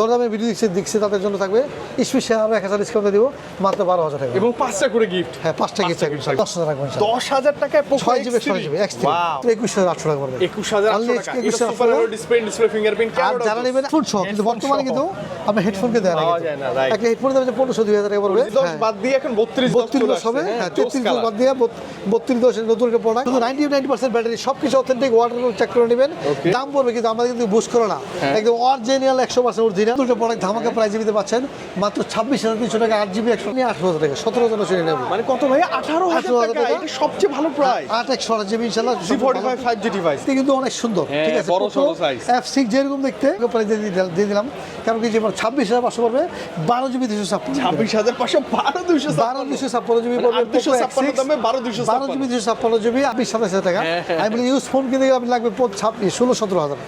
দরদামে video দিচ্ছে দিচ্ছে তাদের জন্য থাকবে। স্পেশাল আরও এক হাজার ডিসকাউন্ট দিব মাত্র বারো হাজার টাকা। এবং পাঁচটা করে গিফট হ্যাঁ পাঁচটা গিফট দশ হাজার রাখবেন দশ হাজার টাকায় ছয় জিবি ছয় জিবি এক্স একুশ হাজার আটশো টাকা পড়বে। একুশ হাজার টাকা। একুশ আর যারা নেবেন হেডফোন সহ কিন্তু বর্তমানে। কিন্তু আপনার হেডফোনকে দেওয়া যায় না. একটা হেডফোন দাম পনেরোশো দুই হাজার টাকা পড়বে। হ্যাঁ। বাদ দিয়ে এখন বত্রিশ বত্রিশ হবে হ্যাঁ তেত্রিশ দশ বাদ দিয়ে বত- বত্রিশ দশের নতুন একটা প্রোডাক্ট শুধু নাইনটি নাইনটি পার্সেন্ট ব্যাটারি সব কিছু অথেন্টিক ওয়াটার চেক করে নেবেন। দাম পড়বে কিন্তু আমাদের কিন্তু বুস করো না। একদম অরিজিনাল একশো পার্সেন্ট অরিজিনাল দুটো প্রোডাক্ট ধামাকা প্রাইজে দিতে পাচ্ছেন। মাত্র ছাব্বিশ হাজার তিনশো টাকা আট জিবি একশো নিয়ে আঠারো হাজার টাকা সতেরো হাজার নশো মানে কত ভাই? আঠারো হাজার টাকা। সবচেয়ে ভালো প্রাইস আট একশো আট জিবি ইনশাল্লাহ। C forty five five G device এটা কিন্তু অনেক সুন্দর হ্যাঁ, ঠিক আছে। এফ সিক্স যেরকম দেখতে প্রাইস দিয়ে দিলাম কারণ কি যে ছাব্বিশ হাজার পাঁচশো পড়বে বারো জিবি দুশো ছাপ্পান্ন। ছাব্বিশ হাজার পাঁচশো বারো দুশো বারো দুশো ছাপ্পান্ন জিবি পড়বে দুশো ছাপ্পান্ন দামে বারো দুশো বারো জিবি দুশো ছাপ্পান্ন জিবি আপনি সাতাশ হাজার টাকা। হ্যাঁ, হ্যাঁ, আমি বলি ইউজ ফোন কিনতে গেলে আপনি লাগবে ছাব্বিশ ষোলো সতেরো হাজার।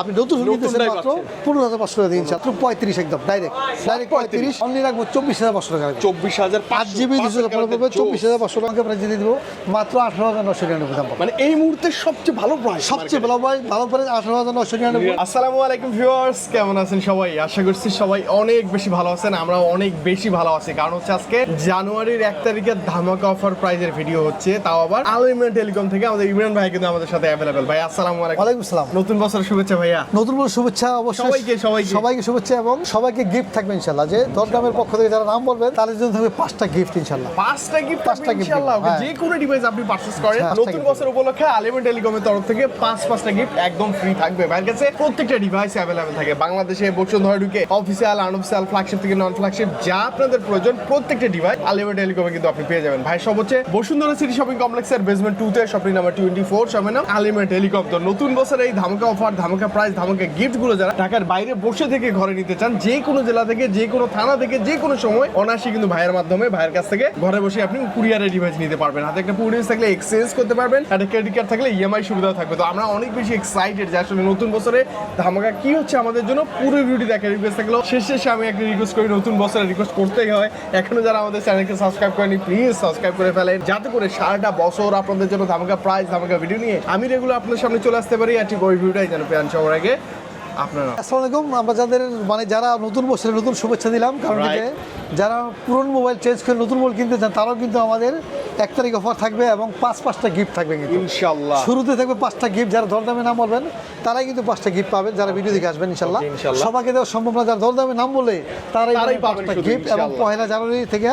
আপনি নতুন ফোন কিনতেছেন মাত্র পনেরো হাজার পাঁচশো টাকা দিন মাত্র পঁয়ত্রিশ একদম ডাইরেক্ট ডাইরেক্ট পঁয়ত্রিশ। অনলি রাখব চব্বিশ হাজার পাঁচশো টাকা চব্বিশ হাজার আট জিবি দুশো পড়বে চব্বিশ হাজার পাঁচশো টাকা প্রাইস দিয়ে দিব মাত্র আঠারো হাজার নশো নিরানব্বই দাম। মানে এই মুহূর্তে সবচেয়ে ভালো প্রাইস সবচেয়ে ভালো ভাই ভালো প্রাইস আঠারো হাজার নশো নিরানব্বই। আসসালামু আলাইকুম ভিউয়ার্স কেমন আছেন সবাই? আশা করছি সবাই অনেক বেশি ভালো আছেন আমরা অনেক বেশি ভালো আছি। কারণ হচ্ছে আজকে জানুয়ারির এক তারিখে ধামাকা অফার প্রাইজের ভিডিও হচ্ছে তাও আবার আলমিনা টেলিকম থেকে আমাদের ইমরান ভাই কিন্তু আমাদের সাথে অ্যাভেলেবেল ভাই আসসালামু আলাইকুম। ওয়ালাইকুম আসসালাম। নতুন বছরের শুভেচ্ছা ভাইয়া। নতুন বছর শুভেচ্ছা অবশ্যই। সবাইকে, সবাইকে। সবাইকে শুভেচ্ছা। এবং সবাইকে গিফট থাকবে ইনশাল্লাহ। যে দরদামের পক্ষ থেকে যারা নাম বলবেন তাদের জন্য থাকবে পাঁচটা গিফট ইনশাল্লাহ। পাঁচটা গিফট পাঁচটা gift ইনশাআল্লাহ হ্যাঁ। যে কোনো ডিভাইস আপনি পারচেজ করেন। নতুন বছর উপলক্ষে আলিমেন্ট টেলিকমের তরফ থেকে পাঁচ পাঁচটা গিফট একদম ফ্রি থাকবে। ভাইয়ের কাছে প্রত্যেকটা ডিভাইস অ্যাভেলেবেল থাকে। বাংলাদেশে বসুন্ধরা ঢুকে অফিসিয়াল আনঅফিসিয়াল ফ্ল্যাগশিপ থেকে নন ফ্ল্যাগশিপ যা আপনাদের প্রয়োজন প্রত্যেকটা ডিভাইস আলিমেন্ট টেলিকমে কিন্তু আপনি পেয়ে যাবেন। ভাই সব হচ্ছে বসুন্ধরা সিটি শপিং কমপ্লেক্সের বেসমেন্ট টু তে শপিং নাম্বার টোয়েন্টি ফোর শপের নাম আলিমেন্ট টেলিকম তো নতুন বছরে এই ধামাকা অফার ধামাকা প্রাইস ধামাকা গিফটগুলো যারা ঢাকার বাইরে বসে থেকে ঘরে নিতে চান, যে কোনো জেলা থেকে, যে কোনো থানা থেকে, যে কোনো সময় অনায়াসে কিন্তু ভাইয়ের মাধ্যমে, ভাইয়ের কাছ থেকে ঘরে বসে আপনি কুরিয়ারের ডিভাইস নিতে পারবেন। হাতে একটা পুরো থাকলে এক্সচেঞ্জ করতে পারবেন একটা ক্রেডিট কার্ড থাকলে ইএমআই সুবিধা থাকবে। তো আমরা অনেক বেশি এক্সাইটেড যে আসলে নতুন বছরে ধামাকা কি হচ্ছে আমাদের জন্য, পুরো ভিডিও দেখে রিকোয়েস্ট থাকল। শেষ শেষে আমি একটা রিকোয়েস্ট করি, নতুন বছরে রিকোয়েস্ট করতেই হয়। এখনও যারা আমাদের চ্যানেলকে সাবস্ক্রাইব করেনি প্লিজ সাবস্ক্রাইব করে ফেলেন। যাতে করে সারাটা বছর আপনাদের জন্য ধামাকা প্রাইস ধামাকা ভিডিও নিয়ে আমি রেগুলার আপনাদের সামনে চলে আসতে পারি। আর ঠিক ওই ভিডিওটাই যেন পেয়ান সবার আগে আপনারা আসসালামু আলাইকুম আমরা যাদের মানে যারা নতুন বছরে নতুন শুভেচ্ছা দিলাম কারণ যারা পুরনো মোবাইল চেঞ্জ করে নতুন মোবাইল কিনতে চান তারাও কিন্তু আমাদের এক তারিখ অফার থাকবে এবং পাঁচ পাঁচটা গিফট থাকবে কিন্তু। ইনশাল্লাহ। শুরুতে থাকবে পাঁচটা গিফট যারা দরদামে নাম বলবেন তারাই কিন্তু পাঁচটা গিফট পাবেন যারা ভিডিও দেখে আসবেন ইনশাল্লাহ। সবাইকে দেওয়া সম্ভব না যারা দরদামে নাম বলে তারাই পাঁচটা গিফট এবং পয়লা জানুয়ারি থেকে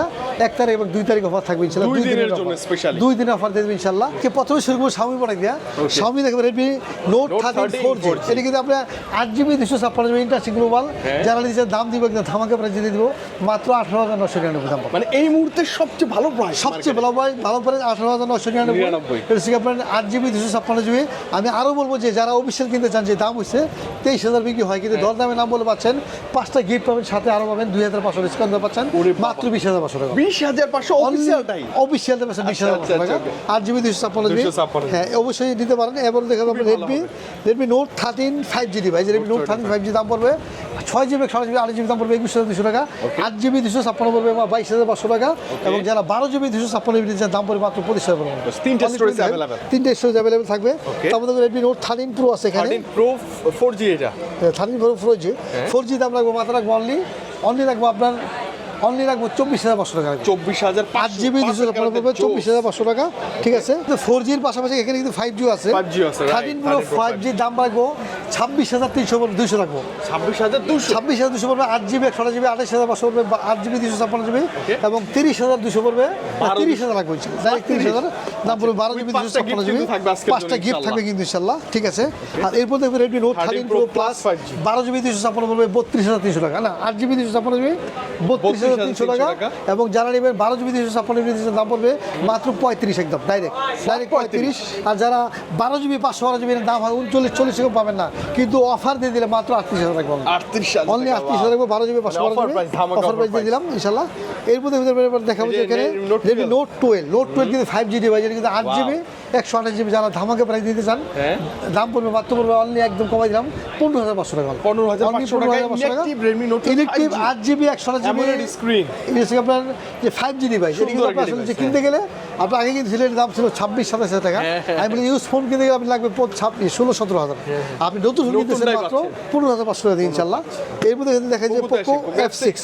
এক তারিখ এবং দুই তারিখ অফার থাকবে ইনশাল্লাহ। দুই দিনের specially। দুই দিনের অফার দেবে ইনশাল্লাহ। কে প্রথমে শুরু করব স্বামী দিয়া। স্বামী দেখবেন Redmi note thirteen four G এটা কিন্তু আপনার আট জিবি দুশো ছাপ্পান্ন জিবি ইন্টারেস্টিং গ্লোবাল হ্যাঁ। যারা নিচে দাম দিব একদম ধামাকে প্রাইস দিয়ে দিব মাত্র আঠারো হাজার নশো নিরানব্বই দাম মানে এই মুহূর্তে সবচেয়ে ভালো প্রাইস সবচেয়ে ভালো প্রাইস ভালো প্রাইস আঠারো হাজার নশো নিরানব্বই। আপনার আট জিবি দুশো ছাপ্পান্ন জিবি। আমি আরও বলব যে যারা অফিসিয়াল কিনতে চান যে দাম হচ্ছে তেইশ হাজার বিক্রি হয় কিন্তু দর দামে নাম বলে পাচ্ছেন পাঁচটা গিফট পাবেন সাথে আরও পাবেন দুই হাজার পাঁচশো ডিসকাউন্ট পাচ্ছেন মাত্র বিশ হাজার পাঁচশো টাকা। বিশ হাজার পাঁচশো অফিসিয়ালটাই অফিসিয়াল পাচ্ছেন বিশ হাজার আচ্ছা, পাঁচশো টাকা। আচ্ছা, আট জিবি। দুশো ছাপ্পান্ন জিবি। হ্যাঁ অবশ্যই নিতে পারেন। এবার দেখা যাবে Redmi Redmi note thirteen five G device note five G দাম পড়বে। ছয় জিবি ছয় জিবি আট জিবি দাম পড়বে একুশ হাজার দুশো টাকা। আট জিবি দুশো ছাপ্পান্ন পড়বে বাইশ হাজার পাঁচশো টাকা। এবং যারা বারো জিবি দুশো ছাপ্পান্ন জিবি দাম পড়বে মাত্র পঁচিশ হাজার তিনটে Only storage 25 available। তিনটে স্টোরেজ অ্যাভেলেবেল থাকবে। Okay. তার মধ্যে রেডমি নোট থার্টিন প্রো আছে এখানে। প্রো ফোর জি এটা। Thirteen pro four G four G দাম রাখব মাত্র রাখব অনলি অনলি রাখব আপনার অনলি রাখব চব্বিশ হাজার পাঁচশো টাকা চব্বিশ হাজার আট জিবি দুশো পড়বে চব্বিশ হাজার পাঁচশো টাকা ঠিক আছে? ফোর জির পাশাপাশি এখানে কিন্তু ফাইভ জি আছে। 5G আছে, right. থার্টিন প্রো ফাইভ জির দাম রাখব ছাব্বিশ হাজার তিনশো দুশো রাখব। ছাব্বিশ হাজার দুশো ছাব্বিশ হাজার দুশো পড়বে আট জিবি একশো জিবি আঠাশ হাজার পাঁচশো পড়বে আট জিবি দুশো ছাপ্পান্ন জিবি এবং তিরিশ হাজার দুশো পড়বে তিরিশ হাজার রাখব ডাইরেক্ট তিরিশ। হাজার দাম পড়বে বারো জিবি দুশো ছাপ্পান্ন জিবি পাঁচটা গিফট থাকবে কিন্তু ইনশাল্লাহ ঠিক আছে? আর এরপর দেখবে Redmi note 13 thirteen pro plus 5G বারো জিবি দুশো ছাপ্পান্ন পড়বে বত্রিশ হাজার তিনশো টাকা না আট জিবি দুশো ছাপ্পান্ন জিবি বত্রিশ হাজার তিনশো টাকা টাকা। এবং যারা নেবেন বারো জিবি দুশো ছাপ্পান্ন জিবি দাম পড়বে মাত্র পঁয়ত্রিশ একদম ডাইরেক্ট ডাইরেক্ট পঁয়ত্রিশ। আর যারা বারো জিবি পাঁচশো বারো জিবি দাম হয় উনচল্লিশ চল্লিশ এরকম পাবেন না কিন্তু অফার দিয়ে দিলে মাত্র আটত্রিশ হাজার রাখব আটত্রিশ অনলি আটত্রিশ হাজার বারো জিবি পাঁচশো মানে বারো offer price, ধামাকা অফার প্রাইস দিয়ে দিলাম ইনশাল্লাহ। এর মধ্যে ভিতরে দেখাবো যে এখানে Redmi note twelve note twelve কিন্তু ফাইভ জি ডিভাইস এটা কিন্তু আট জিবি একশো আঠাশ জিবি যারা ধামাকে প্রাইস দিতে চান হ্যাঁ। দাম পড়বে মাত্র পড়বে অনলি একদম কমাই দিলাম পনেরো হাজার পাঁচশো টাকা। পনেরো হাজার পাঁচশো টাকা 15,500 টাকা। ইলেকট্রিক রেডমি নোট ইলেকট্রিক আট জিবি একশো আঠাশ জিবি Screen। এটা হচ্ছে আপনার যে ফাইভ জি ডিভাইস এটা কিন্তু আপনার আসলে যে কিনতে গেলে আপনার আগে কিন্তু সিলেটের দাম ছিল ছাব্বিশ সাতাশ হাজার টাকা। আমি বলি ইউজ ফোন কিনতে গেলে আপনি লাগবে ছাব্বিশ ষোলো সতেরো হাজার। আপনি নতুন ফোন কিনতেছেন মাত্র পনেরো হাজার পাঁচশো টাকা ইনশাল্লাহ এর মধ্যে দেখা যায় Poco F six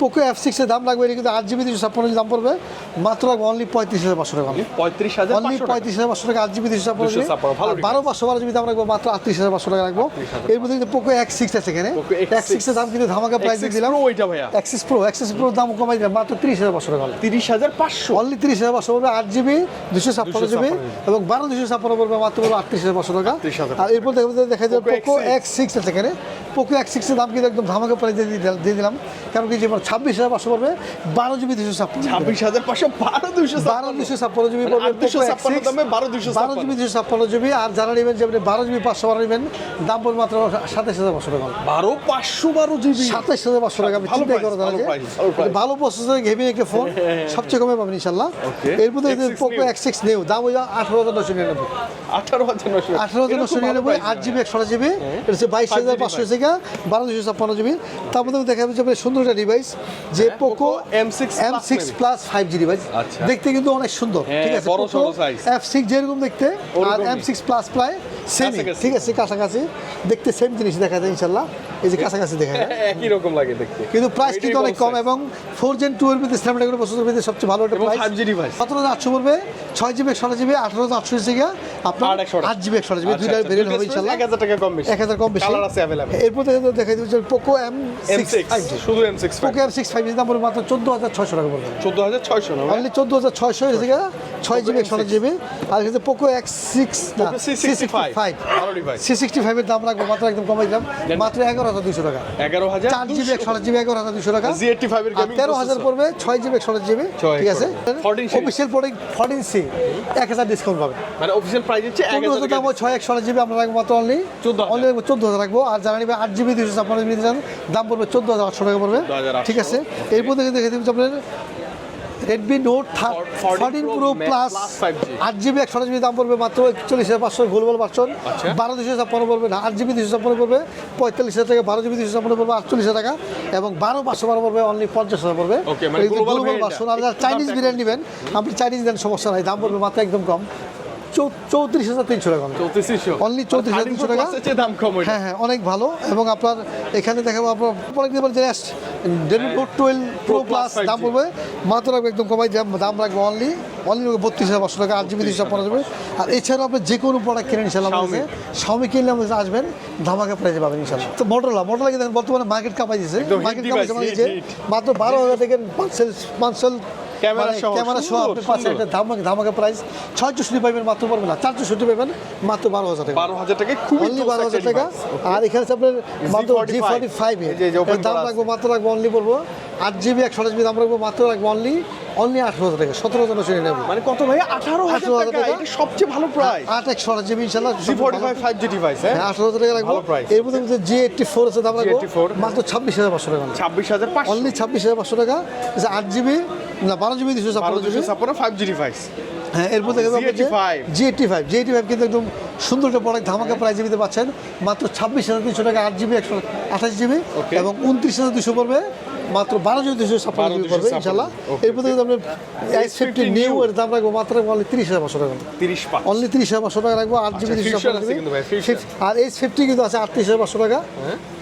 Poco F সিক্সের দাম লাগবে এটা কিন্তু আট জিবি দুশো ছাপ্পান্ন দাম পড়বে। মাত্র লাগবে অনলি পঁয়ত্রিশ হাজার পাঁচশো টাকা। পঁয়ত্রিশ হাজার অনলি পঁয়ত্রিশ হাজার পাঁচশো টাকা আট জিবি দুশো ছাপ্পান্ন 256 বারো পাঁচশো বারো জিবি দাম রাখব মাত্র আটত্রিশ হাজার পাঁচশো টাকা রাখব এর মধ্যে কিন্তু পোকো এক্স সিক্স আছে এখানে। Poco X6 এক্স সিক্সের দাম কিন্তু ধামাকা প্রাইস দিয়ে দিলাম। ওইটা ভাইয়া। এক্সিস প্রো এক্সিস প্রো দাম কমাই দিলাম মাত্র তিরিশ হাজার পাঁচশো টাকা তিরিশ হাজার পাঁচশো। অনলি তিরিশ হাজার পাঁচশো পড়বে আট জিবি দুশো ছাপ্পান্ন জিবি। এবং বারো দুশো ছাপ্পান্ন পড়বে মাত্র পড়বে আটত্রিশ হাজার পাঁচশো টাকা। 38,000 আর এরপর দেখা দেখা যায় পোকো এক্স সিক্স আছে এখানে। পোকো এক্স সিক্সের দাম কিন্তু একদম ধামাকা প্রাইস দিয়ে দিলাম- দিয়ে দিলাম। কারণ কি যে ছাব্বিশ হাজার পাঁচশো পড়বে বারো জিবি দুশো ছাপ্পান্ন। ছাব্বিশ হাজার পাঁচশো বারো দুশো বারো দুশো ছাপ্পান্ন জিবি পড়বে দুশো ছাপ্পান্ন বারো দুশো বারো জিবি দুশো ছাপ্পান্ন জিবি আর যারা নেবেন যে আপনি বারো জিবি পাঁচশো বারো নেবেন দাম পড়বে মাত্র সাতাশ হাজার পাঁচশো টাকা। বারো পাঁচশো বারো জিবি সাতাশ হাজার পাঁচশো টাকা আমি ভালো চিন্তাই করে দাঁড়া ভালো প্রসেসর গেমিং একটা ফোন সবচেয়ে কমে পাবেন ইনশাল্লাহ. এর মধ্যে X6 পোকো। এক্স সিক্স নেও দাম ওই আঠারো হাজার নশো নিরানব্বই। আঠারো হাজার নশো আঠারো হাজার নশো নিরানব্বই আট জিবি একশো জিবি এটা হচ্ছে বাইশ হাজার পাঁচশো থেকে বারো দুশো ছাপ্পান্ন জিবি। তার মধ্যে দেখা যাবে সুন্দর একটা ডিভাইস যে Poco M six M six plus five G device. দেখতে কিন্তু অনেক সুন্দর হ্যাঁ, ঠিক আছে? এফ সিক্স যেরকম দেখতে আর এম সিক্স প্লাস প্রায় সেম। ঠিক আছে কাছাকাছি। দেখতে সেম জিনিস দেখা যায় ইনশাল্লাহ। এই যে কাছাকাছি দেখা যায় একই রকম লাগে দেখতে? কিন্তু প্রাইস কিন্তু অনেক কম এবং ফোর জেন টু এর ভিতরে স্ন্যাপড্রাগনের প্রসেসর ভিতরে সবচেয়ে ভালো একটা প্রাইস 5G device। সতেরো হাজার আটশো পড়বে? ছয় জিবি ষোলো জিবি আঠারো হাজার আটশো থেকে আপনার আট একশো জিবি একশো জিবি আচ্ছা, দুইটা আচ্ছা, ভেরিয়েন্ট হবে ইনশাল্লাহ। এক হাজার টাকা কম বেশি। এক হাজার কম বেশি। এরপর দেখা দেখা দিচ্ছে Poco M six six five শুধু M six Poco M six five দাম পড়বে মাত্র চোদ্দ হাজার ছয়শো টাকা পড়বে। চোদ্দ হাজার ছয়শো না ভাই? অনলি চোদ্দ হাজার ছয়শো ছয় জিবি একশো জিবি আর হচ্ছে Poco X six Poco C65 five device। C sixty ফাইভের দাম রাখব মাত্র একদম কমাই দিলাম। মাত্র এগারো হাজার দুশো টাকা। এগারো হাজার চার জিবি একশো জিবি এগারো হাজার দুশো টাকা। তেরো হাজার পড়বে ছয় জিবি একশো জিবি ঠিক আছে? পড়বে। 14 series। অফিসিয়াল পড়ে ফোরটিন সি এক হাজার ডিসকাউন্ট পাবেন মানে অফিসিয়াল প্রাইস হচ্ছে চোদ্দ হাজার দাম ছয় একশো জিবি আমরা রাখব মাত্র অনলি 14,000 অনলি রাখব চোদ্দ হাজার রাখব। আর যারা নিবে আট জিবি দুশো ছাপ্পান্ন জিবি দাম পড়বে চোদ্দ হাজার আটশো টাকা পড়বে। ঠিক আছে? এরপর দেখে দেখে দিচ্ছি আপনার Redmi note 14 thirteen Pro pro plus আট জিবি একশো জিবি দাম পড়বে মাত্র একচল্লিশ হাজার পাঁচশো গোলবল পাঁচশন আচ্ছা। বারো দুশো ছাপ্পান্ন পড়বে না আট জিবি দুশো ছাপ্পান্ন পড়বে পঁয়তাল্লিশ হাজার টাকা বারো জিবি দুশো ছাপ্পান্ন পড়বে আটচল্লিশ হাজার টাকা এবং বারো পাঁচশো বারো পড়বে অনলি পঞ্চাশ হাজার পড়বে। গোলবল ভার্সন আর চাইনিজ বিরিয়ানি নেবেন আপনি চাইনিজ দেন সমস্যা নাই দাম পড়বে মাত্র একদম কম। চৌত্রিশ হাজার তিনশো টাকা অনলি চৌত্রিশ হাজার তিনশো টাকা। দাম কম হ্যাঁ হ্যাঁ অনেক ভালো। এবং আপনার এখানে দেখাবো আপনার অনেক দিন যে ডেলি টুয়েলভ প্রো প্লাস দাম পড়বে। মাত্র রাখবে একদম কমাই দাম রাখব অনলি অনলি বত্রিশ হাজার পাঁচশো টাকা আট জিবি দুশো পনেরো যাবে। আর এছাড়াও আপনি যে কোনো প্রোডাক্ট কিনেন ইনশাল্লাহ আমাদের শাওমি কিনলে আমাদের আসবেন ধামাকা প্রাইজে পাবেন ইনশাল্লাহ তো মোটরলা মোটরলা কিন্তু বর্তমানে মার্কেট কাপাই দিয়েছে মার্কেট কাপাই দিয়েছে মাত্র বারো হাজার থেকে পাঁচশেল পাঁচশেল ক্যামেরা সহ, ক্যামেরা সহ আপনি পাচ্ছেন একটা ধামাকা ধামাকা প্রাইস ছয় চৌষট্টি পাইবেন মাত্র পারবেন না চার চৌষট্টি পাইবেন মাত্র বারো হাজার টাকা। বারো হাজার টাকা খুবই বারো হাজার টাকা। আর এখানে আপনার মাত্র জি ফর্টি ফাইভ দাম রাখব মাত্র রাখব অনলি পড়ব আট জিবি একশো জিবি দাম রাখব মাত্র রাখব অনলি অনলি আঠারো হাজার টাকা সতেরো হাজার নশো নেব মানে কত ভাই? আঠারো হাজার টাকা। এটা সবচেয়ে ভালো প্রাইস আট একশো জিবি ইনশাল্লাহ G forty five five G device হ্যাঁ? আঠারো হাজার টাকা ভালো price। এর মধ্যে জি এইটটি ফোর আছে দাম G84 মাত্র ছাব্বিশ হাজার পাঁচশো টাকা। ছাব্বিশ হাজার অনলি ছাব্বিশ হাজার পাঁচশো টাকা। আট জিবি না বারো জিবি দুশো বারো জিবি ছাপ্পান্ন ফাইভ জি ডিভাইস হ্যাঁ এরপর দেখে Z85 G eighty five G eighty five কিন্তু একদম সুন্দর একটা প্রোডাক্ট ধামাকা প্রাইজে দিতে পাচ্ছেন। মাত্র ছাব্বিশ হাজার তিনশো টাকা আট জিবি একশো আঠাশ জিবি এবং উনত্রিশ হাজার দুশো পড়বে মাত্র বারো জিবি দুশো জিবি 12,256 পড়বে ইনশাল্লাহ। এরপর দেখে আপনার এস ফিফটি নিউ এর দাম রাখব মাত্র অনলি তিরিশ হাজার পাঁচশো টাকা। তিরিশ অনলি তিরিশ হাজার পাঁচশো টাকা রাখব। আট জিবি। আর এইচ ফিফটি কিন্তু আছে আটত্রিশ হাজার পাঁচশো টাকা।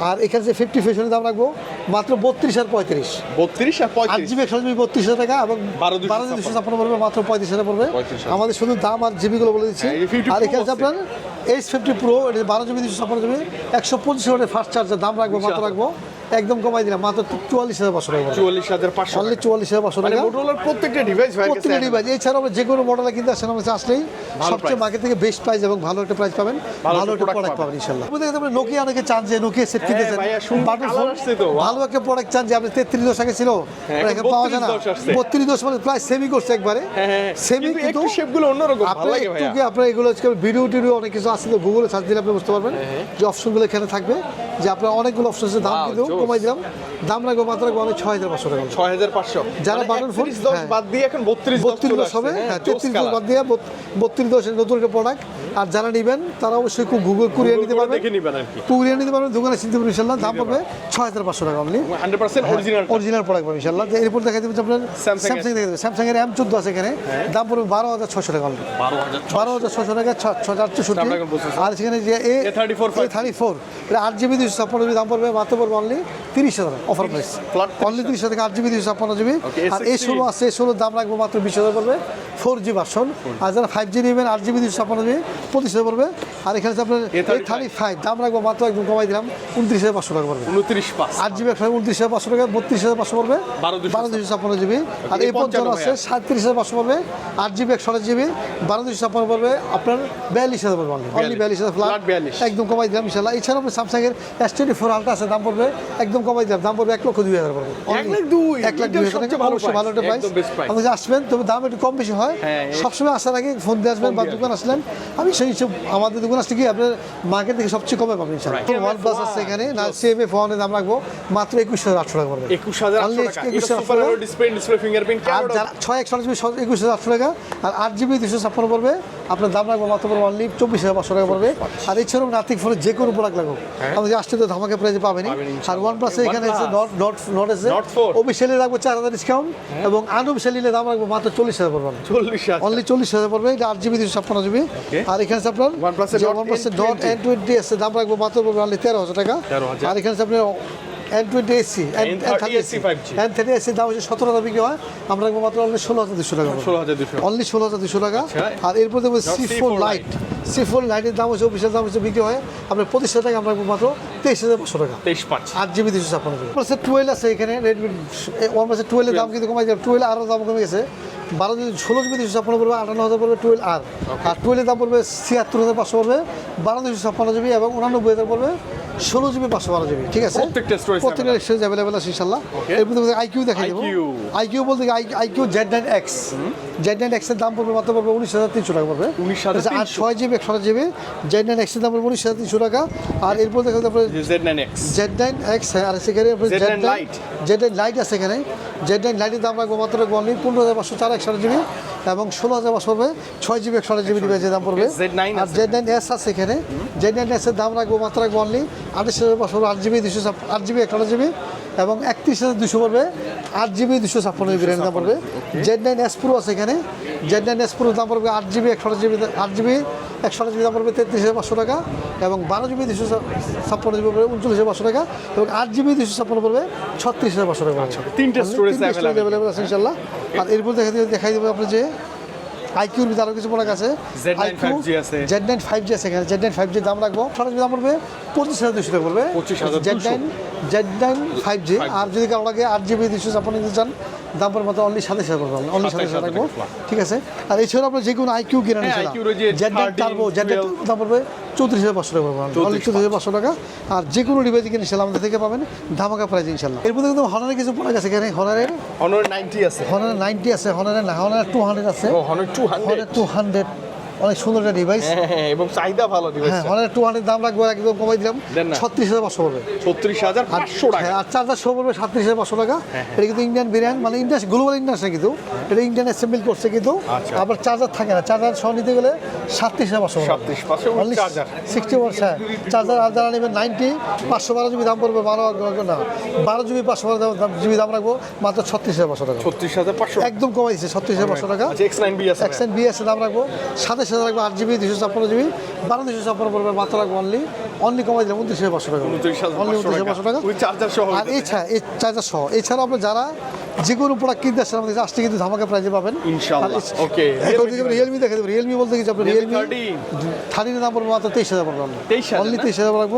আর এখানে যে ফিফটি ফিউশনের দাম রাখব মাত্র বত্রিশ আর পঁয়ত্রিশ। বত্রিশ আর আট জিবি একশো জিবি বত্রিশ হাজার টাকা এবং 12,256 বারো দুশো ছাপ্পান্ন পড়বে মাত্র পঁয়ত্রিশ হাজার পড়বে। আমাদের শুধু দাম আর জিবিগুলো বলে দিচ্ছি। হ্যাঁ, এই 50 আর এখানে আপনার এইচ ফিফটি প্রো এটা বারো জিবি দুশো ছাপ্পান্ন জিবি একশো পঁচিশ ফার্স্ট চার্জের দাম রাখব মাত্র রাখব। একদম কমাই দিলাম মাত্র চুয়াল্লিশ হাজার পাঁচশো টাকা। চুয়াল্লিশ হাজার পাঁচশো অনলি চুয়াল্লিশ হাজার পাঁচশো মানে টাকা। মোটরোলার প্রত্যেকটা ডিভাইস প্রত্যেকটা ডিভাইস এছাড়াও যে কোনো মডেলে কিন্তু আসেন আমাদের আসলেই সবচেয়ে মার্কেট থেকে বেস্ট প্রাইস এবং ভালো একটা প্রাইস পাবেন। ভালো একটা প্রোডাক্ট পাবেন। ইনশাল্লাহ আমাদের কাছে নোকিয়া অনেকে চান যে নোকিয়া সেট কিনতে চান বাটন ফোন আসছে তো, wow। ভালো একটা প্রোডাক্ট চান যে আপনি তেত্রিশ দশ আগে ছিল হ্যাঁ, পাওয়া যায় না। 32 দশ আসছে। বত্রিশ দশ মানে প্রায় সেমি করছে একবারে। হ্যাঁ, হ্যাঁ, সেমি কিন্তু কিন্তু একটু shape গুলো অন্যরকম, ভালো লাগে একটু আপনার এগুলো ভিডিও টিডিও অনেক কিছু আছে তো গুগলে সার্চ দিলে আপনি বুঝতে পারবেন হ্যাঁ, যে অপশনগুলো এখানে থাকবে। যে আপনার অনেকগুলো অপশন আছে দাম কিন্তু কমাই দিলাম। দাম লাগবে মাত্র রাখব অনেক ছয় হাজার পাঁচশো টাকা ছয় হাজার পাঁচশো। যারা মানে 31 দশ হ্যাঁ। বাদ দিয়ে এখন বত্রিশ বত্রিশ দশ হবে। হ্যাঁ তেত্রিশ দশ বাদ দিয়ে বত্রিশ দশের নতুন একটা প্রোডাক্ট আর যারা নেবেন তারা অবশ্যই খুব গুগল কুরিয়ার নিতে পারবেন। কুরিয়ার নিতে পারবেন দোকানে চিনতে পারবেন ইনশাল্লাহ। দাম পড়বে ছয় হাজার পাঁচশো টাকা only hundred percent original original product পাবেন ইনশাল্লাহ। যে এরপর দেখা যাবে যে আপনার স্যামসাং দেখা যাবে স্যামসাং এর এম চোদ্দ আছে এখানে। দাম পড়বে বারো হাজার ছশো টাকা অনলি বারো হাজার ছশো টাকা ছ- ছ হাজার চৌষট্টি Snapdragon processor। আর সেখানে যে এ A34 এ থার্টি ফোর এটা আট জিবি দুশো ছাপ্পান্ন দাম পড়বে মাত্র পড়বে অনলি তিরিশ হাজার অফার প্রাইস। অনলি তিরিশ হাজার আট জিবি দুশো ছাপ্পান্ন জিবি। আর A60 এ ষোলো আছে এ ষোলোর দাম রাখব মাত্র বিশ হাজার পড়বে। ফোর জি ভার্সন আর যারা ফাইভ জি নেবেন আট জিবি দুশো ছাপ্পান্ন জিবি পঁচিশ হাজার পড়বে। আর এখানে আপনার এ A35 থার্টি ফাইভ দাম রাখব মাত্র একদম কমাই দিলাম উনত্রিশ হাজার পাঁচশো টাকা পড়বে। উনত্রিশ আট জিবি একশো উনত্রিশ হাজার পাঁচশো টাকা বত্রিশ হাজার পাঁচশো পড়বে। বারো দুশো ছাপ্পান্ন জিবি। আর এই পঞ্চান্ন আছে সাতত্রিশ হাজার পাঁচশো পড়বে। আট জিবি একশো আঠাশ জিবি বারো দুশো ছাপ্পান্ন পড়বে। আপনার বিয়াল্লিশ হাজার পড়বে অনলি বিয়াল্লিশ। হাজার ফ্ল্যাট Flat 42 একদম কমাই দিলাম ইনশাল্লাহ এছাড়া আপনার স্যামসাং এর এস টোয়েন্টি ফোর আলট্রা আছে দাম পড়বে। একদম কমাই দিলাম দাম পড়বে এক লক্ষ দুই হাজার পড়বে। এক লাখ দুই? এক লাখ দুই হাজার ভালো একটা প্রাইস। আপনি আসবেন তবে দাম একটু কম বেশি হয়। হ্যাঁ, সবসময় আসার আগে ফোন দিয়ে আসবেন বা দোকান আসলেন। আমি সেই হিসেব আমাদের দোকান আসলে কি আপনার মার্কেট থেকে সবচেয়ে কমে পাবেন ওয়ান প্লাস আছে এখানে না সেম এ ফোনের দাম রাখব মাত্র একুশ হাজার আটশো টাকা পড়বে। একুশ হাজার একুশ হাজার ছয় একশো একুশ হাজার আটশো টাকা। আর আট জিবি দুশো ছাপ্পান্ন পড়বে। আপনার দাম রাখব মাত্র অনলি চব্বিশ হাজার পাঁচশো টাকা পড়বে। আর এছাড়াও নাথিক ফোনের যে কোনো প্রোডাক্ট লাগুক। আমাদের আসতে তো ধামাকে প্রাইজে পাবেনি। আর ওয়ান প্লাসে এখানে note note note Note officially রাখব চার হাজার ডিসকাউন্ট এবং আনঅফিসিয়ালি দাম রাখব মাত্র চল্লিশ হাজার পড়বে। চল্লিশ অনলি চল্লিশ হাজার পড়বে এটা আট জিবি দুশো ছাপ্পান্ন জিবি আর এখানে আপনার OnePlus এর Note ওয়ান প্লাসের N20 এন টোয়েন্টি আছে দাম রাখব মাত্র পড়বে অনলি তেরো হাজার টাকা। আর এখানে আপনার N twenty AC N N30 thirty SC 5G N thirty AC দাম হচ্ছে সতেরো হাজার বিক্রি হয়। আমরা রাখব মাত্র অনলি ষোলো হাজার দুশো টাকা ষোলো হাজার দুশো অনলি ষোলো হাজার দুশো টাকা। আচ্ছা। আর এরপর দেখব C four lite C four লাইটের দাম হচ্ছে অফিসের দাম হচ্ছে বিক্রি হয়। আপনার পঁচিশ হাজার টাকা আমরা রাখব মাত্র তেইশ হাজার পাঁচশো টাকা। তেইশ পাঁচ। আট জিবি দুশো ছাপ্পান্ন জিবি। টুয়েলভ আছে এখানে রেডমি ওয়ান প্লাসের টুয়েলভের দাম কিন্তু কমাই যাবে টুয়েলভ আরও দাম কমে গেছে। বারো জিবি ষোলো জিবি দুশো ছাপ্পান্ন পড়বে আটান্ন হাজার পড়বে টুয়েলভ আর। আর টুয়েলভের দাম পড়বে ছিয়াত্তর হাজার পাঁচশো পড়বে বারো দুশো ছাপ্পান্ন জিবি এবং উনানব্বই হাজার পড়বে ষোলো জিবি পাঁচশো বারো জিবি ঠিক আছে? প্রত্যেকটা স্টোরেজ অ্যাভেলেবেল আছে। ইনশাল্লাহ। এর মধ্যে আইকিউ দেখাই দেবো। আইকিউ বলতে iQOO Z nine X Z nine এক্সের দাম পড়বে মাত্র পড়বে উনিশ হাজার তিনশো টাকা পড়বে। 19,300 আর ছয় জিবি একশো জিবি জেড নাইন এক্সের দাম পড়বে উনিশ হাজার তিনশো টাকা। আর এরপর দেখা যাবে Z nine X Z nine X আর সেখানে Z9 Z nine lite Z nine lite আছে এখানে। জেড নাইন লাইটের দাম রাখব মাত্র অনলি পনেরো হাজার পাঁচশো চার একশো জিবি এবং ষোলো হাজার পাঁচশো পড়বে ছয় জিবি একশো জিবি ডিভাইসের দাম পড়বে। আর। জেড নাইন এস আছে এখানে। জেড নাইন এসের দাম রাখব মাত্র রাখব অনলি আঠাশ হাজার পাঁচশো আট জিবি দুশো আট জিবি একশো জিবি। এবং একত্রিশ হাজার দুশো পড়বে আট জিবি দুশো ছাপ্পান্ন জিবি র্যাম দাম পড়বে। জেড নাইন এস প্রো আছে এখানে। জেড নাইন এস প্রো দাম পড়বে আট জিবি একশো জিবি আট জিবি একশো জিবি দাম পড়বে তেত্রিশ হাজার পাঁচশো টাকা এবং বারো জিবি দুশো ছাপ্পান্ন জিবি পড়বে উনচল্লিশ হাজার পাঁচশো টাকা এবং আট জিবি দুশো ছাপ্পান্ন পড়বে ছত্রিশ হাজার পাঁচশো টাকা তিনটে available। অ্যাভেলেবেল আছে ইনশাল্লাহ। আর এরপর দেখা দিবে দেখাই দেবো আপনি যে আইকিউর ভিতরে আরও কিছু প্রোডাক্ট আছে। Z9 5G আছে। জেড নাইন ফাইভ জি আছে এখানে। জেড নাইন ফাইভ জি দাম রাখব। সরাসরি দাম পড়বে পঁচিশ হাজার দুশো টাকা পড়বে। 25,200 Z nine Z nine five G আর যদি কারও লাগে আট জিবি দুশো আপনি নিতে চান দাম পড়বে মাত্র অনলি সাতাশ হাজার পড়বে। অনলি সাতাশ হাজার রাখব। ঠিক আছে। আর এছাড়াও আপনার যে কোনো আইকিউ কিনে IQ Z nine turbo Z nine দাম পড়বে চৌত্রিশ হাজার পাঁচশো টাকা পাবেন। চৌত্রিশ হাজার পাঁচশো টাকা। আর যে কোনো ডিভাইস কিনে সেটা আমাদের থেকে পাবেন। ধামাকা প্রাইজ ইনশাল্লাহ। মধ্যে কিন্তু হনারে কিছু প্রোডাক্ট আছে এখানে হনারে হনারে নাইনটি আছে। হনারে নাইনটি আছে হনারে না হনারে টু হান্ড্রেড আছে। টু হান্ড্রেড টু হান্ড্রেড অনেক সুন্দর একটা ডিভাইস হ্যাঁ এবং চাহিদা ভালো হ্যাঁ ডিভাইস হনারের টু হান্ড্রেড দাম রাখব একদম কমাই দিলাম। ছত্রিশ হাজার পাঁচশো পড়বে। ছত্রিশ হাজার পাঁচশো টাকা। হ্যাঁ, আর চার্জার শো পড়বে সাতত্রিশ হাজার পাঁচশো টাকা। এটা কিন্তু ইন্ডিয়ান বিরিয়ানি মানে ইন্ডিয়ান গ্লোবাল ইন্ডিয়ান কিন্তু। এটা ইন্ডিয়ান অ্যাসেম্বল করছে কিন্তু। আচ্ছা। আবার চার্জার থাকে না। চার্জার সহ নিতে গেলে সাতত্রিশ হাজার পাঁচশো 37,500 এবং charger। সিক্সটি ওয়ার্স হ্যাঁ। চার্জার আর যারা নেবেন নাইনটি পাঁচশো বারো জিবি দাম পড়বে বারো না বারো জিবি পাঁচশো বারো জিবি দাম রাখব মাত্র ছত্রিশ হাজার পাঁচশো টাকা। ছত্রিশ হাজার পাঁচশো একদম কমাই দিচ্ছে ছত্রিশ হাজার পাঁচশো টাকা। আচ্ছা এক্স নাইন বি আছে। এক্সেন বিএস দাম রাখব সাতাশ লাগবে রাখব আট জিবি দুশো ছাপ্পান্ন জিবি বারো দুশো ছাপ্পান্ন পড়বে মাত্র লাগবে অনলি অনলি কমাই দিলাম উনত্রিশ হাজার পাঁচশো টাকা। অনলি উনত্রিশ হাজার পাঁচশো টাকা। আর এছাড়া এই চার্জার সহ এছাড়া আপনি যারা যে কোনো প্রোডাক্ট কিনতে আসছেন আমাদের আসতে কিন্তু ধামাকা প্রাইজে পাবেন। ইনশাআল্লাহ। রিয়েলমি দেখে দেবো রিয়েলমি বলতে কিছু আপনি রিয়েলমি 30 থার্টিনের দাম পড়বে মাত্র তেইশ হাজার পড়বে অনলি তেইশ হাজার রাখব।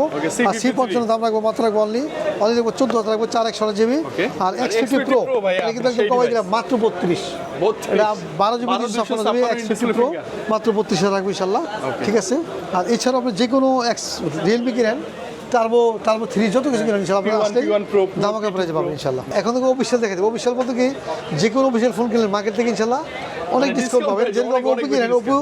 আর সি C53 পঞ্চান্ন দাম রাখব মাত্র রাখব অনলি অনলি রাখব চোদ্দ হাজার রাখব চার একশো জিবি আর এক্স ফিফটি প্রো এটা কিন্তু কমাই দিলাম মাত্র বত্রিশ। এটা বারো জিবি 12 দুশো ছাপ্পান্ন জিবি এক্স ফিফটি প্রো মাত্র বত্রিশ হাজার রাখব ইনশাল্লাহ। ঠিক আছে? আর এছাড়া আপনি যে কোনো এক্স রিয়েলমি কিনেন টার্বো টার্বো থ্রি যত কিছু কিনেন ইনশাল্লাহ আপনি P1, আসলে P1 Pro, Pro, দামাকা প্রাইজে পাবেন ইনশাল্লাহ। এখন থেকে অফিসিয়াল দেখে দেবো। অফিসিয়াল বলতে কি যে কোনো অফিসিয়াল ফোন কিনলেন মার্কেট থেকে ইনশাল্লাহ অনেক মানে ডিসকাউন্ট পাবেন। যেরকম আপনি ওপো কিনেন Oppo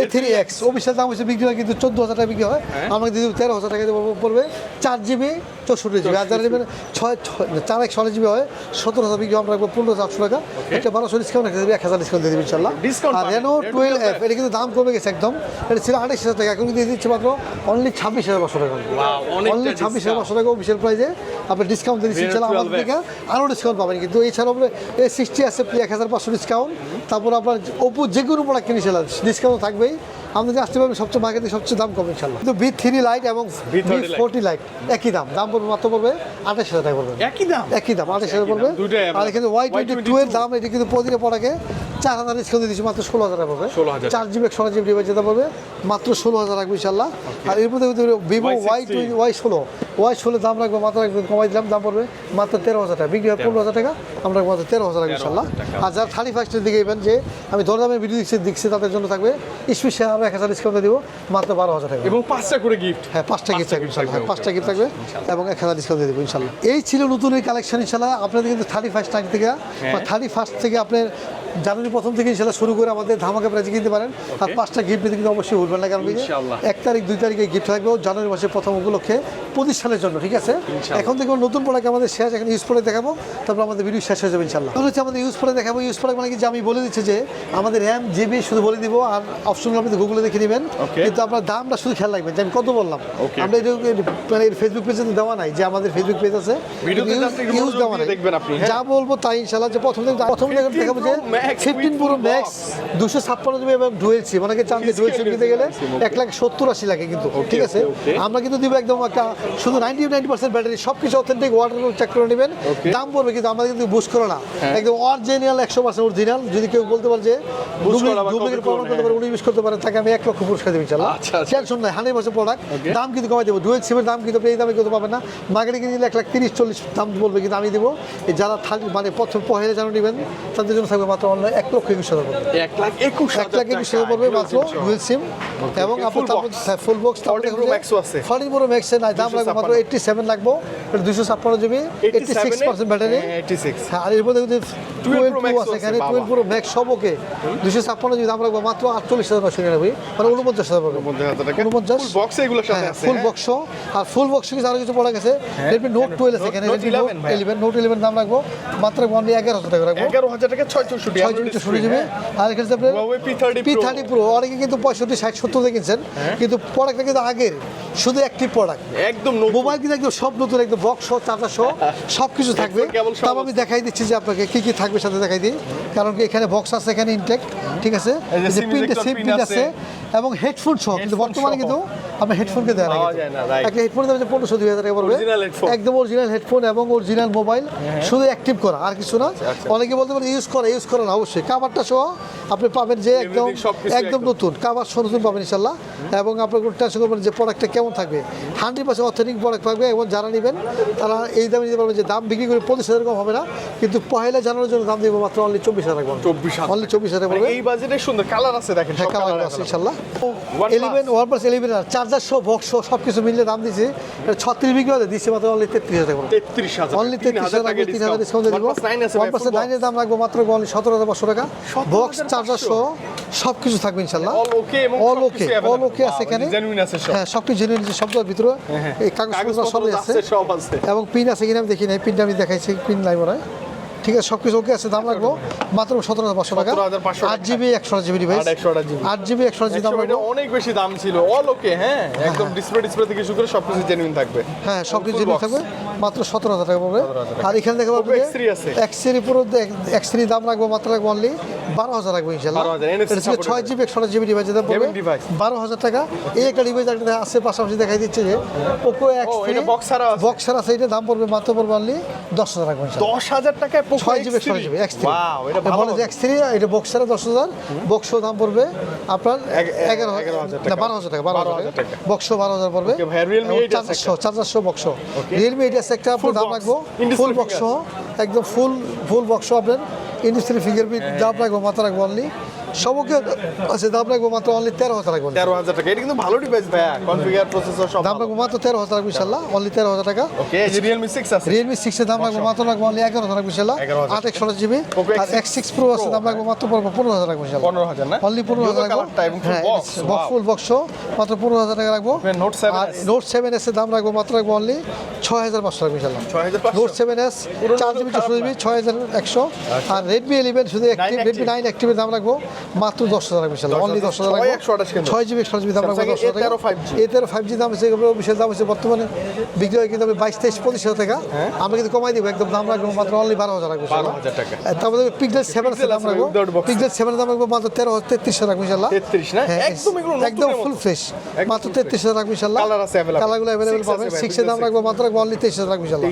A three X official দাম হচ্ছে বিক্রি হয় কিন্তু চোদ্দ হাজার টাকা বিক্রি হয়। আমাকে আমরা যদি তেরো হাজার টাকা পড়বে। চার জিবি চৌষট্টি আর যারা নেবেন ছয় চার এক জিবি হয় সতেরো হাজার বিক্রি আমরা রাখব পনেরো হাজার আটশো টাকা। একটা বারোশো ডিসকাউন্ট দেবে এক হাজার ডিসকাউন্ট দিয়ে দেবে ইনশাল্লাহ আর রেনো টুয়েলভ 12F এফ এটা কিন্তু দাম কমে গেছে একদম। এটা ছিল আঠাশ হাজার টাকা এখন দিয়ে দিচ্ছে মাত্র অনলি ছাব্বিশ হাজার পাঁচশো টাকা। অনলি ছাব্বিশ হাজার। পাঁচশো টাকা অফিসিয়াল প্রাইজে আপনি ডিসকাউন্ট দিয়ে দিচ্ছি ইনশাল্লাহ আমাদের থেকে আরও ডিসকাউন্ট পাবেন। কিন্তু এছাড়াও আপনি এই সিক্সটি আছে এক হাজার পাঁচশো ডিসকাউন্ট তারপর আপনার ওপো যে কোনো প্রোডাক্ট কিনে ইনশাল্লাহ ডিসকাউন্ট থাকবেই। আপনি যে আসতে পারবেন সবচেয়ে মার্কেটে সবচেয়ে দাম কম ইনশাল্লাহ কিন্তু বি থ্রি লাইট এবং বি ফোরটি লাইট একই দাম। দাম পড়বে মাত্র পড়বে আঠাশ হাজার টাকা পড়বে। একই দাম? একই দাম আঠাশ হাজার পড়বে। আর কিন্তু ওয়াই টোয়েন্টি টু এর দাম এটি কিন্তু প্রতিটা পড়াকে চার হাজার ডিসকাউন্ট দিচ্ছি মাত্র ষোলো হাজার 16,000 চার জিবি একশো জিবি ডিভাইস যেতে পারবে মাত্র ষোলো হাজার রাখবে ইনশাল্লাহ আর এর মধ্যে Vivo Y Y60 twenty Y ষোলো। ওয়াই ষোলো দাম রাখবে মাত্র রাখবে কমাই দিলাম দাম পড়বে মাত্র তেরো হাজার টাকা। বিক্রি হয় পনেরো হাজার টাকা আমরা মাত্র তেরো হাজার রাখব ইনশাল্লাহ আর যারা থার্টি ফার্স্টের দিকে এবেন যে আমি দরদামের ভিডিও দিচ্ছি দিচ্ছি তাদের জন্য থাকবে স্পেশাল আরও এক হাজার ডিসকাউন্ট দিব মাত্র বারো হাজার টাকা। এবং পাঁচটা করে গিফট হ্যাঁ পাঁচটা গিফট থাকবে ইনশাল্লাহ পাঁচটা গিফট থাকবে এবং এক হাজার ডিসকাউন্ট দিয়ে দেবো ইনশাল্লাহ এই ছিল নতুন এই কালেকশন ইনশাল্লাহ আপনাদের কিন্তু থার্টি ফার্স্ট টাইম থেকে হ্যাঁ। থার্টি ফার্স্ট থেকে আপনার জানুয়ারি প্রথম থেকে ইনশাল্লাহ শুরু করে আমাদের ধামাকা প্রাইজে কিনতে পারেন। আর পাঁচটা গিফট নিতে কিন্তু অবশ্যই ভুলবেন না কারণ। এক তারিখ দুই তারিখে গিফট থাকবে জানুয়ারি মাসের প্রথম উপলক্ষে পঁচিশ সালের জন্য ঠিক আছে? এখন থেকে নতুন প্রোডাক্ট আমাদের শেষ এখন ইউজ করে দেখাবো তারপর আমাদের ভিডিও শেষ হয়ে যাবে ইনশাল্লাহ এখন হচ্ছে আমাদের ইউজ করে দেখাবো ইউজ প্রোডাক্ট মানে কি যে আমি বলে দিচ্ছি যে আমাদের র্যাম জিবি শুধু বলে দিব আর অপশনগুলো আপনি গুগলে দেখে নেবেন। কিন্তু আপনার দামটা শুধু খেয়াল রাখবেন যে আমি কত বললাম। আমরা মানে ফেসবুক পেজে দেওয়া নাই যে আমাদের ফেসবুক পেজ আছে। ইউজ দেওয়া নাই। দেখবেন আপনি, হ্যাঁ? যা বলব তাই ইনশাল্লাহ যে প্রথম থেকে প্রথম থেকে 15 দেখাবো যে ফিফটিন with ম্যাক্স দুশো ছাপ্পান্ন জিবি এবং ডুয়েল সিম অনেকে চান যে ডুয়েল সিম নিতে গেলে এক লাখ সত্তর আশি লাগে কিন্তু। ঠিক আছে? okay, okay. আমরা কিন্তু দিব একদম একটা শুধু নাইনটি নাইনটি পার্সেন্ট ব্যাটারি সব কিছু অথেন্টিক ওয়াটার চেক করে নেবেন। দাম পড়বে কিন্তু আমাদের কিন্তু করে না। হ্যাঁ। একদম অরিজিনাল একশো পার্সেন্ট অরিজিনাল যদি কেউ বলতে পারে যে Boost করা বা ডুপ্লিকেট প্রমাণ করতে পারে উনি ইউজ করতে পারে তাকে আমি এক লক্ষ পুরস্কার দেবো ইনশাল্লাহ। আচ্ছা, আচ্ছা। টেনশন নাই হান্ড্রেড পার্সেন্ট প্রোডাক্ট দাম কিন্তু কমাই দেবো। ডুয়েল সিমের দাম কিন্তু এই দামে কিন্তু পাবেন না। মার্কেটে এক লাখ তিরিশ চল্লিশ দাম বলবে কিন্তু আমি দেবো। যারা মানে প্রথম পহেলে জানো নেবেন তাদের জন্য থাকবে মাত্র অনলাইন এক লক্ষ একুশ হাজার পড়বে। এক লাখ একুশ এক লাখ একুশ হাজার পড়বে মাত্র ডুয়েল সিম। এবং আপনার তারপর ফুল বক্স 14 Pro আছে। ফর্টি প্রো ম্যাক্সের নাই দাম লাগবে মাত্র এইটটি সেভেন লাগবো। এটা দুশো ছাপ্পান্ন GB eighty six percent battery হ্যাঁ, আর এর মধ্যে কিন্তু টুয়েলভ প্রো আছে আছে, এখানে টুয়েলভ প্রো ম্যাক্স সব দুশো ছাপ্পান্ন জিবি দাম রাখব মাত্র আটচল্লিশ হাজার নিরানব্বই। মানে উনপঞ্চাশ হাজার পড়বে। উনপঞ্চাশ ফুল বক্স ফুল হ্যাঁ? আর ফুল বক্স কিছু আরও কিছু পড়া গেছে। রেডমি নোট টুয়েলভ আছে এখানে Redmi note eleven note eleven দাম রাখব মাত্র অনলি এগারো হাজার টাকা রাখব এগারো হাজার টাকা ছয় চৌষট্টি ছয় জিবি ষোলো জিবি আর এখানে আপনার পি থার্টি প্রো অনেকে কিন্তু পঁয়ষট্টি ষাট সত্তর দিয়ে কিনছেন কিন্তু প্রোডাক্টটা কিন্তু আগের। শুধু একটি প্রোডাক্ট একদম মোবাইল কিন্তু একদম সব নতুন একদম বক্স সহ চার্জার সহ সব কিছু থাকবে। তাও আমি দেখাই দিচ্ছি যে আপনাকে কি কি থাকবে সাথে দেখাই দিই। কারণ কি এখানে বক্স আছে এখানে ইনটেক ঠিক আছে? যে পিন সিম pin আছে। এবং হেডফোন সহ কিন্তু বর্তমানে কিন্তু আপনার হেডফোনকে দেওয়া না, একটা হেডফোন দাম পনেরোশো দুই হাজার টাকা পড়বে। একদম অরিজিনাল হেডফোন এবং অরিজিনাল মোবাইল শুধু অ্যাক্টিভ করা আর কিছু না। আচ্ছা। অনেকে বলতে পারে ইউজ করা ইউজ করা না অবশ্যই। কাভারটা সহ আপনি পাবেন যে একদম একদম। নতুন। কাভার সহ নতুন পাবেন ইনশাল্লাহ এবং আপনার কোনো টেনশন করবেন যে প্রোডাক্টটা কেমন থাকবে। হান্ড্রেড পার্সেন্ট অথেন্টিক প্রোডাক্ট থাকবে এবং যারা নেবেন তারা এই দামে নিতে পারবেন যে দাম বিক্রি করে পঁচিশ হাজার কম হবে না। কিন্তু পহেলা জানানোর জন্য দাম দিব মাত্র অনলি চব্বিশ হাজার টাকা। চব্বিশ অনলি চব্বিশ হাজার মানে পড়বে। এই বাজেটে সুন্দর কালার আছে দেখেন হ্যাঁ কালার আছে ইনশাল্লাহ। এলিভেন ওয়ান প্লাস এলিভেন আর চার্জার সহ বক্স সহ সব কিছু মিলিয়ে দাম দিয়েছি। ছত্রিশ বিক্রি হতে দিচ্ছে মাত্র অনলি তেত্রিশ হাজার টাকা অনলি তেত্রিশ হাজার। টাকা তিন হাজার ডিসকাউন্ট দিব। OnePlus 9 আছে ওয়ান প্লাস নাইনের দাম রাখব মাত্র অনলি সতেরো হাজার পাঁচশো টাকা বক্স চার্জার সহ সব কিছু থাকবে ইনশাল্লাহ। অল ওকে অল ওকে আছে এখানে। আছে সব। হ্যাঁ সব কিছু জেনুইন সব ভিতরে এই কাগজপত্র সবই আছে, আছে সব আছে। এবং পিন আছে কিনা আমি দেখি নাই পিনটা আমি দেখাইছি পিন নাই মনে হয়। ঠিক আছে সব কিছু ওকে আছে দাম রাখব। মাত্র সতেরো হাজার পাঁচশো টাকা। আট জিবি একশো জিবি ডিভাইস আট 128 আট জিবি একশো জিবি দাম অনেক বেশি দাম ছিল। অল ওকে হ্যাঁ একদম ডিসপ্লে ডিসপ্লে থেকে শুরু করে সবকিছু জেনুইন থাকবে। হ্যাঁ সব কিছু box। থাকবে। মাত্র সতেরো হাজার টাকা পড়বে। আর এখানে দেখে পাবো Oppo X3 আছে। এক্স থ্রি পুরো এক্স থ্রি দাম রাখব মাত্র রাখব অনলি বারো হাজার রাখব ইনশাল্লাহ। 12,000 NFC এটা ছিল supported ছয় জিবি একশো জিবি ডিভাইস যেটা পড়বে। বারো হাজার টাকা। এই একটা ডিভাইস একটা আছে পাশাপাশি দেখাই দিচ্ছে যে পোকো এক্স এটা আছে। এটা দাম পড়বে মাত্র পড়বে অনলি দশ হাজার রাখব দশ হাজার টাকায় ছয় জিবি X3 ছয় জিবি এক্স থ্রি এটা বলে যে এক্স থ্রি এটা বক্স ছাড়া দশ হাজার বক্স দাম পড়বে আপনার এগারো হাজার বারো হাজার টাকা বারো হাজার টাকা। টাকা। বক্স বারো হাজার পড়বে। চারশো চার্জারশো বক্স রিয়েলমি আছে একটা আপনার দাম রাখব। ফুল বক্স একদম ফুল ফুল বক্স আপনার ইন্ডাস্ট্রি ফিঙ্গারপ্রিন্ট বিট দাম রাখব মাথা রাখব অনলি সবকে আছে দাম রাখব মাত্র অনলি তেরো হাজার রাখব তেরো হাজার টাকা। এটা কিন্তু ভালো ডিভাইস ভাইয়া কনফিগার প্রসেসর সব দাম রাখব মাত্র তেরো হাজার রাখব ইনশাল্লাহ অনলি তেরো হাজার টাকা। ওকে রিয়েলমি সিক্স আছে। রিয়েলমি সিক্সের দাম রাখব মাত্র রাখব অনলি এগারো হাজার রাখব ইনশাল্লাহ। 11,000 আট একশো জিবি। আর এক্স সিক্স প্রো আছে দাম রাখব মাত্র পড়ব পনেরো হাজার রাখব ইনশাল্লাহ। পনেরো হাজার না? অনলি পনেরো হাজার রাখব হ্যাঁ বক্স ফুল বক্স মাত্র পনেরো হাজার টাকা রাখব। নোট সেভেন আর নোট সেভেন এস এর দাম রাখব মাত্র রাখব অনলি ছয় হাজার পাঁচশো রাখব ইনশাল্লাহ। 6500 নোট সেভেন এস চার জিবি খারাপ জিবি ছয় হাজার একশো। আর রেডমি ইলেভেন শুধু অ্যাক্টিভ রেডমি নাইন অ্যাক্টিভের দাম রাখব। মাত্র দশ হাজার রাখব ইনশাল্লাহ অনলি দশ হাজার কিন্তু। ছয় জিবি একশো জিবি দাম Samsung দশ হাজার A13 টাকা। 5G এ তেরো ফাইভ জি দাম হচ্ছে বিশেষ দাম হচ্ছে বর্তমানে। বিক্রি হয় কিন্তু আমি বাইশ তেইশ পঁচিশ হাজার টাকা। আমরা কিন্তু কমাই দিব একদম দাম রাখব মাত্র অনলি বারো হাজার রাখব ইনশাল্লাহ। 12,000 টাকা। তারপরে পিকজেল সেভেন দাম রাখব। পিকজেল সেভেন দাম রাখব মাত্র তেরো হাজার তেত্রিশ হাজার রাখব ইনশাল্লাহ হ্যাঁ, একদম। ফুল ফ্রেশ মাত্র তেত্রিশ হাজার রাখব ইনশাল্লাহ কালারগুলো অ্যাভেলেবেল পাবেন। সিক্সের দাম রাখব মাত্র রাখব অনলি তেইশ হাজার রাখব ইনশাল্লাহ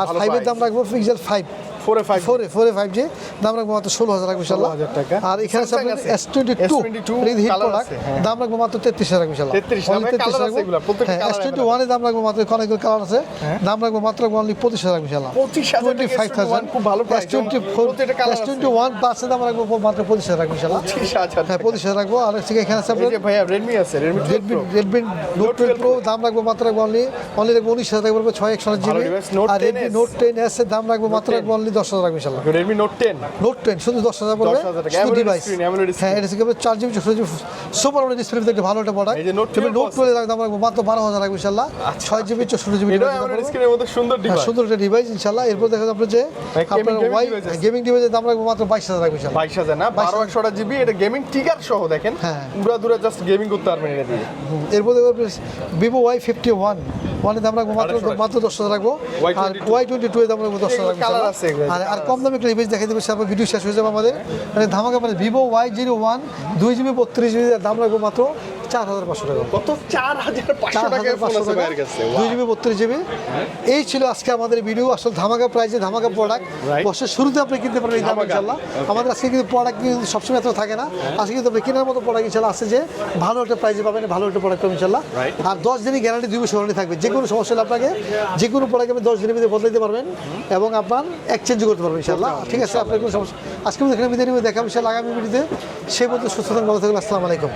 আর ফাইভের দাম রাখব পিক্সেল ফাইভ ফোরে ফাইভ ফোরে ফোরে ফাইভ জি দাম রাখব মাত্র ষোলো হাজার রাখব ইনশাল্লাহ। টাকা। আর এখানে আছে আপনার S twenty two hit product হ্যাঁ। দাম রাখব মাত্র তেত্রিশ হাজার রাখব ইনশাল্লাহ। 33 না, Only ভাই, 33 colour আছে রাখব হ্যাঁ এস টোয়েন্টি available। দাম রাখব মাত্র অনেকগুলো কালার আছে। দাম রাখব মাত্র অনলি পঁচিশ হাজার রাখব ইনশাল্লাহ। 25,000 টোয়েন্টি ফাইভ থাউজেন্ড খুব ভালো S twenty four S twenty one দাম রাখব মাত্র পঁচিশ হাজার রাখব ইনশাল্লাহ। হাজার হ্যাঁ পঁচিশ হাজার রাখব। আর হচ্ছে এখানে আছে এই আপনার ভাইয়া রেডমি আছে Redmi Redmi Redmi note twelve pro দাম রাখব মাত্র রাখব অনলি অনলি রাখব উনিশ হাজার রাখব ছয় একশো জিবি। আর রেডমি নোট টেন এস এর দাম রাখব মাত্র Note 10 রাখব অনলি দশ হাজার রাখব ইনশাল্লাহ Redmi note ten note ten শুধু দশ হাজার পড়বে। শুধু ডিভাইস। হ্যাঁ এটা চার জিবি জিবি সুপার ডিসপ্লে ভালো একটা প্রোডাক্ট এই যে Note 12 নোট টুয়েলভ মাত্র বারো হাজার রাখব ইনশাল্লাহ ছয় জিবি চৌষট্টি জিবি সুন্দর হ্যাঁ, সুন্দর একটা ডিভাইস ইনশাল্লাহ এরপর দেখা যাবে যে আপনার ওয়াই গেমিং ডিভাইসের দাম রাখব মাত্র বাইশ হাজার রাখব বাইশ হাজার না বারো একশো জিবি এটা গেমিং টিকার সহ দেখেন। হ্যাঁ। পুরো দূরে জাস্ট গেমিং করতে পারবেন এটা দিয়ে। এরপর দেখো ভিভো ওয়াই ফিফটি ওয়ান ওয়ানের দাম রাখব মাত্র মাত্র দশ হাজার রাখব। আর ওয়াই টোয়েন্টি টু এর দাম রাখব দশ হাজার রাখব আর আর কম দামে একটা ইমেজ দেখাই দেবে, সেটা ভিডিও শেষ হয়ে যাবে আমাদের। মানে ধামাকা মানে ভিভো ওয়াই জিরো ওয়ান দুই জিবি বত্রিশ জিবি দাম লাগবে মাত্র। চার হাজার পাঁচশো টাকা। কত? চার হাজার পাঁচশো টাকা। দুই জিবি বত্রিশ জিবি। এই ছিল আজকে আমাদের ভিডিও আসলে ধামাকা প্রাইজে ধামাকা প্রোডাক্ট. বছর শুরুতে আপনি কিনতে পারবেন এই দাম ইনশাল্লাহ। আমাদের আজকে কিন্তু প্রোডাক্ট কিন্তু সবসময় এত থাকে না। আজকে কিন্তু আপনি কেনার মতো প্রোডাক্ট ইনশাল্লাহ আছে যে ভালো একটা প্রাইজে পাবেন ভালো একটা প্রোডাক্ট পাবেন ইনশাল্লাহ। আর দশ দিনই গ্যারান্টি দুই বছর থাকবে। যে কোনো সমস্যা হলে আপনাকে যে কোনো প্রোডাক্ট আপনি দশ দিনের মধ্যে বদলে দিতে পারবেন এবং আপনার এক্সচেঞ্জ করতে পারবেন ইনশাল্লাহ। ঠিক আছে আপনার কোনো সমস্যা আজকে আমি এখানে বিদায় নিবে দেখা ইনশাল্লাহ। আগামী ভিডিওতে সেই মধ্যে সুস্থ থাকবেন ভালো থাকবেন আসসালামু আলাইকুম।